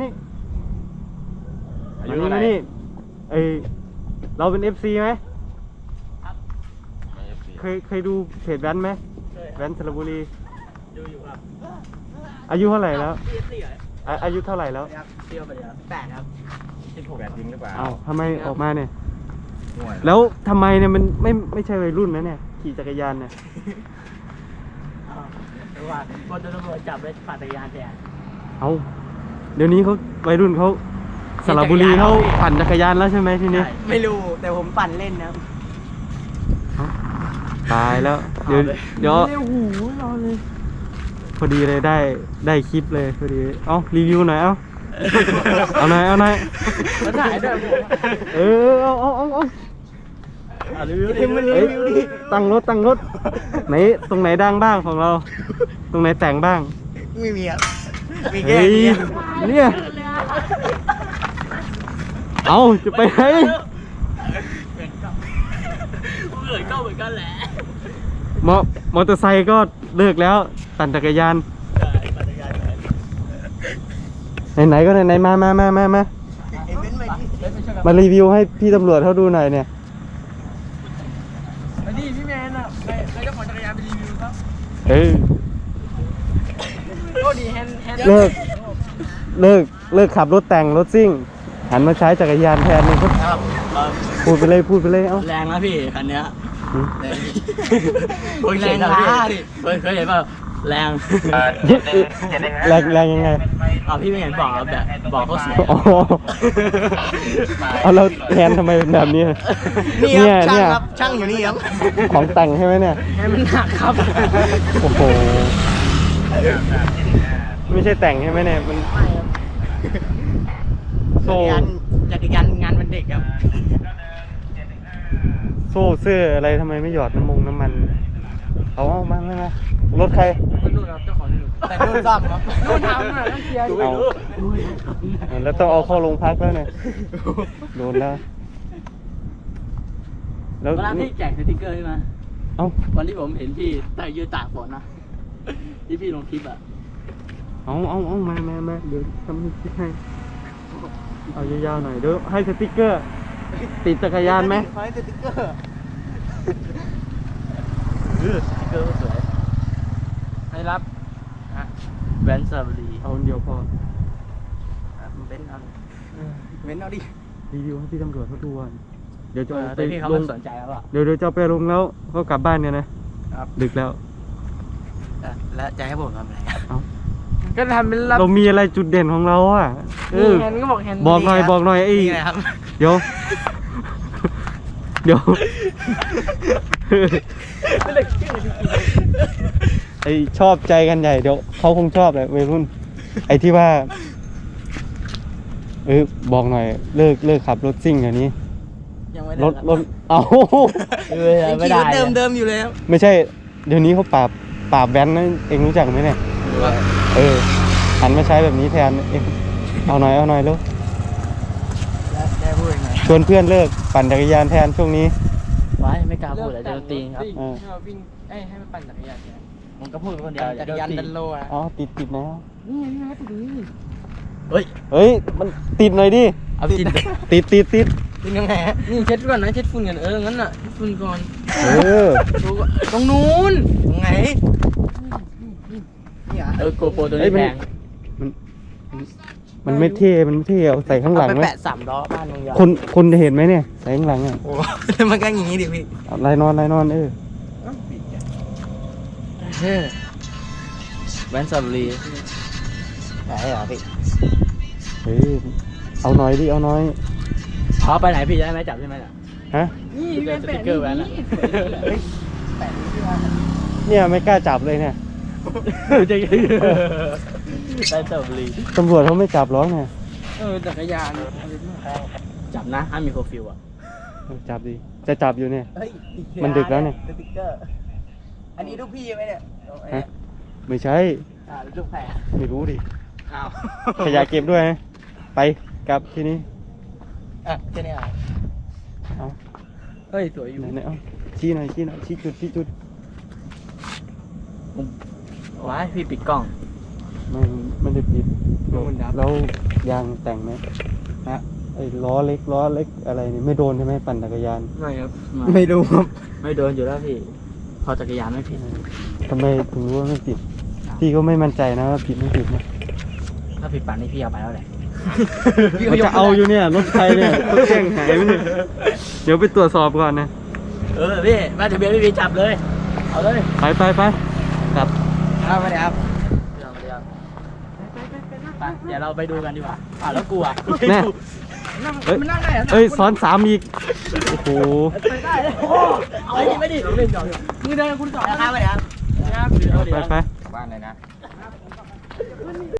นี่อามายุนี่เท่าไหร่มานี่เอยเราเป็นเอฟซีไหมเคยเคยดูเพจแว้นไหมแว้นสระบุรี ดูอยู่ครับอายุเท่าไหร่แล้วพี่เตี้ยอะอายุเท่าไหร่แล้วครับเตี้ยไปเลยครับแปดครับสิบหกแปดจริงหรือเปล่าเอ้าทำไมออกมาเนี่ยห่วยแล้วทำไมเนี่ยมันไม่ไม่ใช่วัยรุ่นนะเนี่ย ขี่จักรยานเนี่ย เพราะว่าพอโดนตำรวจจับไปปั่นจักรยานแทนเอา เดี๋ยวนี้เขาวัยรุ่นเขาสระบุรีเขาปั่นจักรยานแล้วใช่ไหมทีนี้ไม่รู้แต่ผมปั่นเล่นนะเอ้าตายแล้ว เดี๋ยวเดี๋ยวโอ้โหรอเลย พอดีเลยได้ได้คลิปเลยพอดี เอารีวิวหน่อยเอาเอาหน่อยเอาหน่อยมาถ่ายด้วยเออเอาเอาเอาเอาอะรีวิวดิมันเอ้รียวิวดิตั้งรถตั้งรถไหนตรงไหนดังบ้างของเรา ตรงไหนแต่งบ้าง ไม่มีครับ มีแค่เฮ้ยนี้เนี่ย เอาจะไปไหนเหมือนก็เหมือนกันแหละมอมอเตอร์ไซค์ก็เลิกแล้วปั่นจักรยานใช่ปั่นจักรยานไหนๆก็ไหนๆมามามามามาเอ็นเว้นไปดิเว้นไปช่วยกันมารีวิวให้พี่ตำรวจเขาดูหน่อยเนี่ย มาดิพี่แมนอะใครใครเจ้าของจักรยานไปรีวิวครับ เออโอ้ ดีแฮนด์แฮนด์เลิกเลิกเลิกขับรถแต่งรถซิ่ง หันมาใช้จักรยานแทนนี่ครับครับพูดไปเลยพูดไปเลยเอ้า แรงนะพี่คันเนี้ยอืม แรงโอ้ยแรงนะดิเคยเคยเห็นป่ะแรงแรงแรงยังไงอ๋อพี่ไม่เห็นบอกเหรอแบบบอกเขาเสีย อ๋อเอาเราแทนทำไมเป็นแบบนี้นี่ครับช่างเนี่ยครับช่างอยู่นี่ครับของแต่งใช่ไหมเนี่ย ให้มันหนักครับ โอ้โห ไม่ใช่แต่งใช่ไหมเนี่ยมันโซ่จักรยานจักรยานงานวันเด็กครับโซ่เสื้ออะไรทำไมไม่หยอดน้ำมงน้ำมันเอาเอามาไม่มารถใครคนนู้นครับเจ้าของนู่นแต่นู่นซ่อมครับนู่นทำอะต้องเคลียร์เอาเอาแล้วต้องเอาเข้าโรงพักแล้วเนี่ยโดนแล้วแล้วเวลาพี่แจกสติ๊กเกอร์ใช่ไหมเอ้าวันที่ผมเห็นพี่แต่ยืนตากฝนนะ ที่พี่ลงคลิปอะ เอาเอาเอามามามาเดี๋ยวทำให้คิดให้ เอายาวๆหน่อยเดี๋ยวให้สติ๊กเกอร์ ติดจักรยานไหมขอให้สติ๊กเกอร์เออสติ๊กเกอร์ก็สวย ให้รับฮะแวนซาบรีเอาอันเดียวพอเว้นเอาเว้นเอาดิรีวิวให้พี่ตำรวจเขาดูก่อนเดี๋ยวจะเออเอาไปแต่พี่เขาลไม่งสนใจแล้วอะ เดี๋ยวเดี๋ยวจะเอาไปลงแล้วก็กลับบ้านเนี่ยนะครับ ดึกแล้ว แล้วจะให้ผมทำอะไรเอาก็ทำเป็นรับเรามีอะไรจุดเด่นของเราอะเออแฮนก็บอกแฮนบอกหน่อยบอกหน่อยไอ้นี่ไงครับเดี๋ยว เดี๋ยวไอชอบใจกันใหญ่เดี๋ยวเขาคงชอบแหละวัยรุ่น ไอที่ว่า เออบอกหน่อยเลิกเลิกขับรถซิ่งเดี๋ยวนี้ยังไม่ได้รถรถเอาเออไม่ได้เดิมเดิมอยู่เลยไม่ใช่ เดี๋ยวนี้เขาปราบ ปราบแว้นนะเองรู้จักไหมเนี่ย เออหันมาใช้แบบนี้แทนเองเอาหน่อยเอาหน่อยลูกแล้วได้พูดยังไงชวนเพื่อนเลิกปั่นจักรยานแทนช่วงนี้ไว้ไม่กล้าพูดเลยจะโดนตีครับ เออ ให้มาวิ่งเอ้ยให้มันปั่นจักรยานมันก็พูดคนเดียวจักรยานดันโลอะอ๋อติดติดแล้วนี่ไงนี่ไงติดนี่เฮ้ย เฮ้ย มันติดหน่อยดิ เอาติดติดติดติด ติดยังไงฮะนี่เช็ดก่อนนะเช็ดฝุ่นกันเอองั้นน่ะเช็ดฝุ่นก่อนเออดูก่อนตรงนู้นตรงไหนเออโกโปรตัวเฮ้นี้ยมันแพงมันมันไม่เท่มันไม่เท่เอาใส่ข้างหลังเอาไหไปมแปะสามล้อบ้านมึงยอคนคนจะเห็นไหมเนี่ยใส่ข้างหลังอะโอ้แล้วมันก็อย่างนี้ดิพี่เอาลายนอนลายนอนเออเฮ้แวนซับรีไหนเหรอพี่เฮ้ยเอาหน่อยดิเอาหน่อย พอไปไหนพี่จะได้ไหมจับใช่ไหมล่ะฮะนี่แวนแปะนี่นี่แปะนี่พี่ว่าเนี่ยไม่กล้าจับเลยเนี่ยจะแวนซับรีตำรวจเขาไม่จับหรอกเนี่ยเออจักรยานจับนะห้ามมีโคฟิวอะเออจับดิจะจับอยู่เนี่ย เฮ้ยมันดึกแล้วเนี่ย สติ๊กเกอร์ อันนี้ลูกพี่ไหมเนี่ยฮะไม่ใช่อ่าลูกแพรไม่รู้ดิอ้าวขยะเก็บด้วยนะไปกลับที่นี้ อะแค่นี้อะเอาเฮ้ยสวยอยู่ไหนๆเอาชี้หน่อยชี้หน่อยชี้จุดชี้จุดว้ายพี่ปิดกล้อง ไม่ไม่ได้ปิดแล้วยางแต่งไหมฮะไอ้ล้อเล็กล้อเล็กอะไรนี่ไม่โดนใช่ไหมปั่นจักรยานไม่ครับไม่ดูครับไม่โดนอยู่แล้วพี่พอจักรยานไม่ผิดทำไมถึงรู้ว่าไม่ผิดพี่ก็ไม่มั่นใจนะว่าผิดไม่ผิดนะถ้าผิดปั่นนี่พี่เอาไปแล้วแหละ มันจะเอาอยู่เนี่ย รถไฟเนี่ยรถแข่งหายไปเนี่ยเดี๋ยวไปตรวจสอบก่อนนะ เออพี่มาทะเบียนพี่พี่จับเลย เอาเลย ไปไปไปครับเอาไปเลยครับเดี๋ยวเดี๋ยวไปเดี๋ยวเราไปดูกันดีกว่าอ่าแล้วกูอะแน่เอ้ยมันนั่งได้เหรอเอ้ยซ้อนสามอีก โอ้โหไปได้เลยโอ้เอาไปดิไปดิเล่นจอดมึงเดินคุณจอดนะครับไปครับไปไปบ้านเลยนะ